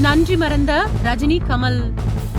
நன்றி மறந்த ரஜினி கமல்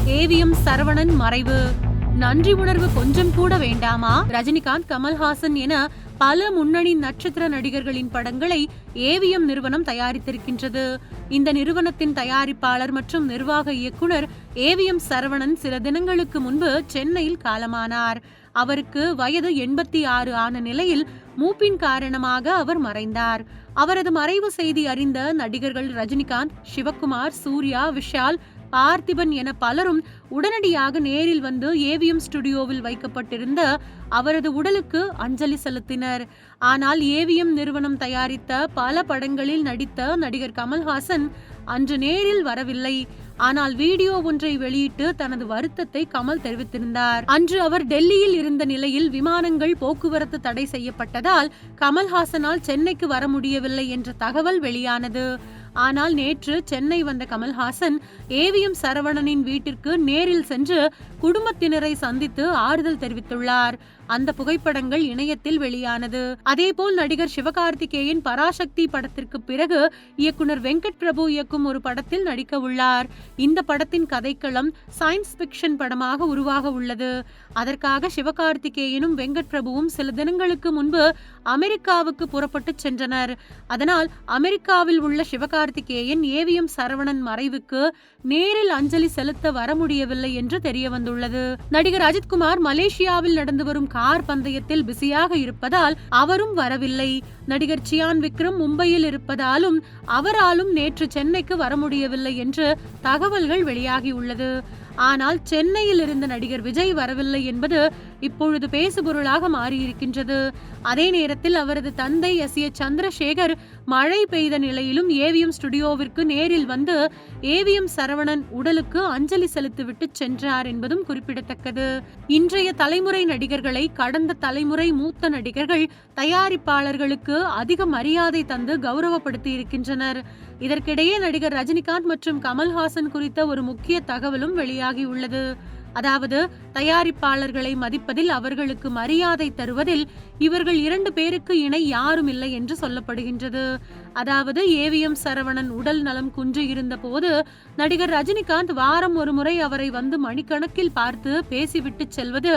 ஏவிஎம் சரவணன் மறைவு. நன்றி உணர்வு கொஞ்சம் கூட வேண்டாமா? ரஜினிகாந்த் கமல்ஹாசன் என பல முன்னணி நட்சத்திர நடிகர்களின் படங்களை ஏவிஎம் நிறுவனம் தயாரித்திருக்கின்றது. இந்த நிறுவனத்தின் தயாரிப்பாளர் மற்றும் நிர்வாக இயக்குனர் ஏவிஎம் சரவணன் சில தினங்களுக்கு முன்பு சென்னையில் காலமானார். அவருக்கு வயது எண்பத்தி ஆறு ஆன நிலையில் மூப்பின் காரணமாக அவர் மறைந்தார். அவரது மறைவு செய்தி அறிந்த நடிகர்கள் ரஜினிகாந்த் சிவகுமார் சூர்யா விஷால் பார்த்திபன் என பலரும் உடனடியாக நேரில் வந்து ஏவிஎம் ஸ்டுடியோவில் வைக்கப்பட்டிருந்த அவரது உடலுக்கு அஞ்சலி செலுத்தினர். ஆனால் ஏவிஎம் நிறுவனம் தயாரித்த பல படங்களில் நடித்த நடிகர் கமல்ஹாசன் அன்று நேரில் வரவில்லை. ஆனால் வீடியோ ஒன்றை வெளியிட்டு தனது வருத்தத்தை கமல் தெரிவித்திருந்தார். அன்று அவர் டெல்லியில் இருந்த நிலையில் விமானங்கள் போக்குவரத்து தடை செய்யப்பட்டதால் கமல்ஹாசனால் சென்னைக்கு வர முடியவில்லை என்ற தகவல் வெளியானது. ஆனால் நேற்று சென்னை வந்த கமல்ஹாசன் ஏவிஎம் சரவணனின் வீட்டிற்கு நேரில் சென்று குடும்பத்தினரை சந்தித்து ஆறுதல் தெரிவித்துள்ளார். அந்த புகைப்படங்கள் இணையத்தில் வெளியானது. அதேபோல் நடிகர் சிவகார்த்திகேயன் பராசக்தி படத்திற்கு பிறகு இயக்குனர் வெங்கட் பிரபு இயக்கும் ஒரு படத்தில் நடிக்க உள்ளார். இந்த படத்தின் கதைக்களம் சயின்ஸ் பிக்ஷன் படமாக உருவாக உள்ளது. அதற்காக சிவகார்த்திகேயனும் வெங்கட் பிரபுவும் சில தினங்களுக்கு முன்பு அமெரிக்காவுக்கு புறப்பட்டு சென்றனர். அதனால் அமெரிக்காவில் உள்ள சிவகார்த்திகேயன் ஏவிஎம் சரவணன் மறைவுக்கு நேரில் அஞ்சலி செலுத்த வர முடியவில்லை என்று தெரிய வந்துள்ளது நடிகர் அஜித்குமார் மலேசியாவில் நடந்து வரும் கார் பந்தயத்தில் பிஸியாக இருப்பதால் அவரும் வரவில்லை. நடிகர் சியான் விக்ரம் மும்பையில் இருப்பதாலும் அவராலும் நேற்று சென்னைக்கு வர முடியவில்லை என்று தகவல்கள் வெளியாகியுள்ளது. ஆனால் சென்னையில் இருந்த நடிகர் விஜய் வரவில்லை என்பது இப்பொழுது பேசுபொருளாக மாறியிருக்கின்றது. அதே நேரத்தில் அவரது தந்தை எஸ். ஏ. சந்திரசேகர் மழை பெய்த நிலையிலும் ஏவிஎம் ஸ்டுடியோவிற்கு நேரில் வந்து ஏவிஎம் சரவணன் உடலுக்கு அஞ்சலி செலுத்திவிட்டு சென்றார் என்பதும் குறிப்பிடத்தக்கது. இன்றைய தலைமுறை நடிகர்களை கடந்த தலைமுறை மூத்த நடிகர்கள் தயாரிப்பாளர்களுக்கு அதிக மரியாதை தந்து கௌரவப்படுத்தி இருக்கின்றனர் இதற்கிடையே நடிகர் ரஜினிகாந்த் மற்றும் கமல்ஹாசன் குறித்த ஒரு முக்கிய தகவலும் வெளியே வெளியாகியுள்ளது அதாவது தயாரிப்பாளர்களை மதிப்பதில் அவர்களுக்கு மரியாதை தருவதில் இவர்கள் இரண்டு பேருக்கு இணை யாரும் இல்லை என்று சொல்லப்படுகின்றது. அதாவது ஏவிஎம் சரவணன் உடல் நலம் குன்றி இருந்த போது நடிகர் ரஜினிகாந்த் வாரம் ஒரு முறை அவரை வந்து மணிக்கணக்கில் பார்த்து பேசிவிட்டு செல்வது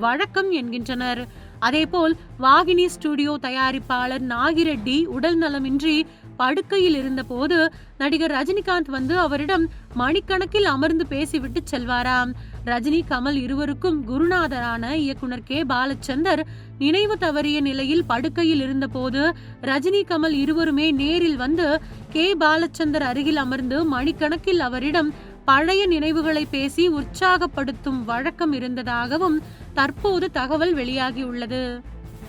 வழக்கம் என்கின்றனர். அதேபோல் வாகினி ஸ்டுடியோ தயாரிப்பாளர் நாகிரெட்டி உடல் நலமின்றி படுக்கையில் இருந்தபோது நடிகர் ரஜினிகாந்த் வந்து அவரிடம் மணிக்கணக்கில் அமர்ந்து பேசிவிட்டு செல்வாராம். ரஜினி கமல் இருவருக்கும் குருநாதரான இயக்குனர் கே. பாலச்சந்தர் நினைவு தவறிய நிலையில் படுக்கையில் இருந்தபோது ரஜினி கமல் இருவருமே நேரில் வந்து கே. பாலச்சந்தர் அருகில் அமர்ந்து மணிக்கணக்கில் அவரிடம் பழைய நினைவுகளை பேசி உற்சாகப்படுத்தும் வழக்கம் இருந்ததாகவும் தற்போது தகவல் வெளியாகியுள்ளது.